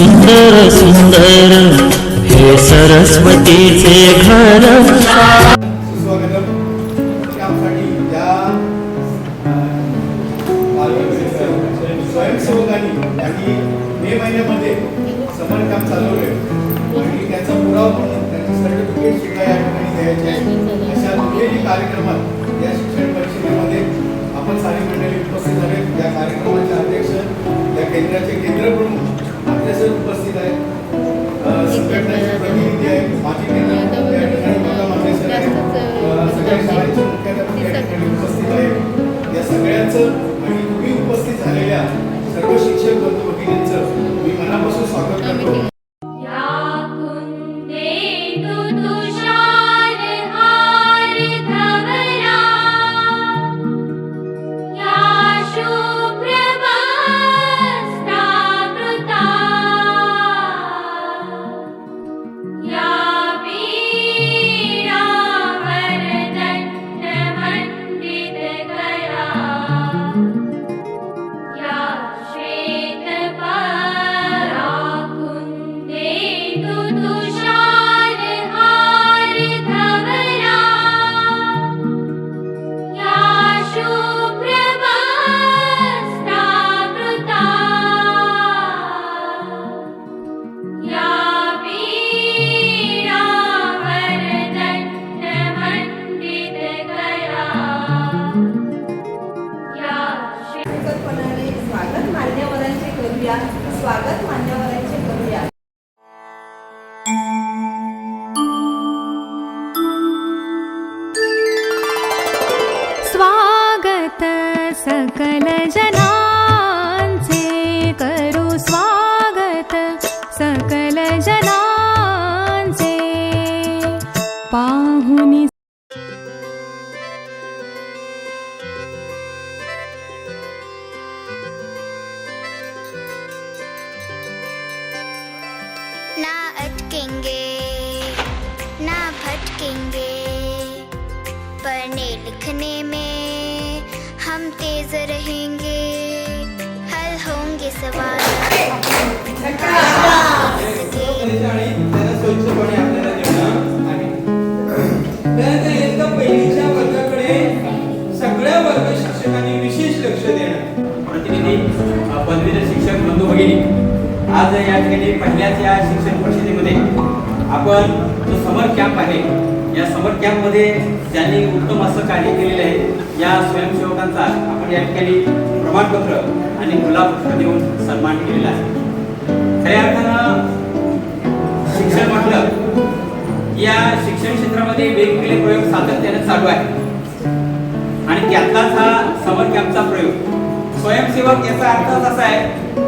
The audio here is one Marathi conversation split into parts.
सुंदर सुंदर. हे सरस्वतीचे घर स्वयंसेवकांनी त्यांनी मे महिन्यामध्ये चालवले आणि त्याचा पुरावा म्हणून त्यांचे सर्टिफिकेट सुद्धा या ठिकाणी द्यायचे अशा दुहेरी कार्यक्रमात या शिक्षण परिषदेमध्ये आपण सारी मंडळी उपस्थित झाले या कार्यक्रमाचे अध्यक्ष या केंद्राचे केंद्र प्रमुख उपस्थित आहेत. अं, संघटनेचे प्रतिनिधी आहेत माजी केंद्र मान्यवरांचे करूया स्वागत मान्यवरांचे करूया. स्वागत सकल ना अटकेंगे ना भटकेंगे। पढ़ने लिखने में हम तेज रहेंगे। हल होंगे सवाल। पहिलीच्या वर्गाकडे सगळ्या वर्ग शिक्षकांनी विशेष लक्ष देणं. प्रतिनिधी पदवीधर शिक्षक बंधू भगिनी आज या ठिकाणी पहिल्याच या शिक्षण परिषदेमध्ये आपण जो समर कॅम्प आहे या समर कॅम्पमध्ये ज्यांनी उत्तम असं कार्य केलेलं आहे या स्वयंसेवकांचा आपण या ठिकाणी प्रमाणपत्र आणि गुलाबपत्र देऊन सन्मान केलेला आहे. खऱ्या अर्थानं शिक्षण म्हटलं या शिक्षण क्षेत्रामध्ये वेगवेगळे प्रयोग सातत्याने चालू आहे आणि त्यातलाच हा समर कॅम्पचा प्रयोग स्वयंसेवक याचा अर्थ असा आहे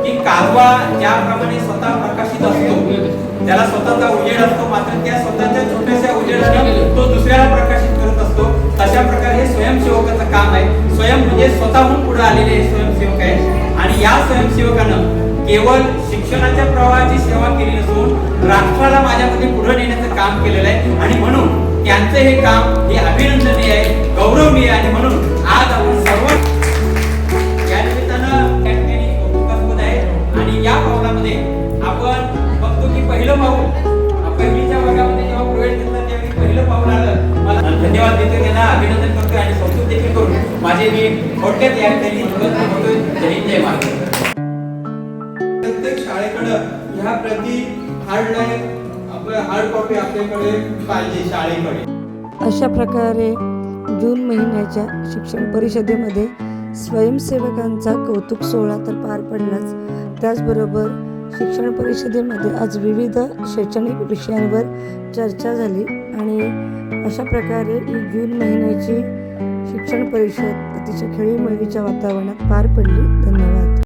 की काजवा ज्याप्रमाणे स्वतः प्रकाशित असतो त्याला स्वतःचा उजेड असतो मात्र त्या स्वतःच्या छोट्याशा उजेडाने तो दुसऱ्याला प्रकाशित करत असतो. तशा प्रकारे हे स्वयंसेवकाचं काम आहे. स्वयं म्हणजे स्वतःहून पुढे आलेले हे स्वयंसेवक आहे आणि या स्वयंसेवकानं केवळ शिक्षणाच्या प्रवाहाची सेवा केली नसून राष्ट्राला माझ्यामध्ये पुढे नेण्याचं काम केलेलं आहे. आणि म्हणून त्यांचं हे काम करतो आणि कौतुक देखील करून माझे मी थोडक्यात या ठिकाणी होतोय जय जय महाराष्ट्र. प्रत्येक शाळेकडं ह्या प्रति हार्ड लाईन हार्ड कॉपी आपल्याकडे पाहिजे शाळेकडे. अशा प्रकारे जून महिन्याच्या शिक्षण परिषदेमध्ये स्वयंसेवकांचा कौतुक सोहळा तर पार पडलाच. त्याचबरोबर शिक्षण परिषदेमध्ये आज विविध शैक्षणिक विषयांवर चर्चा झाली आणि अशा प्रकारे ही जून महिन्याची शिक्षण परिषद अतिशय खेळीमेळीच्या वातावरणात पार पडली. धन्यवाद.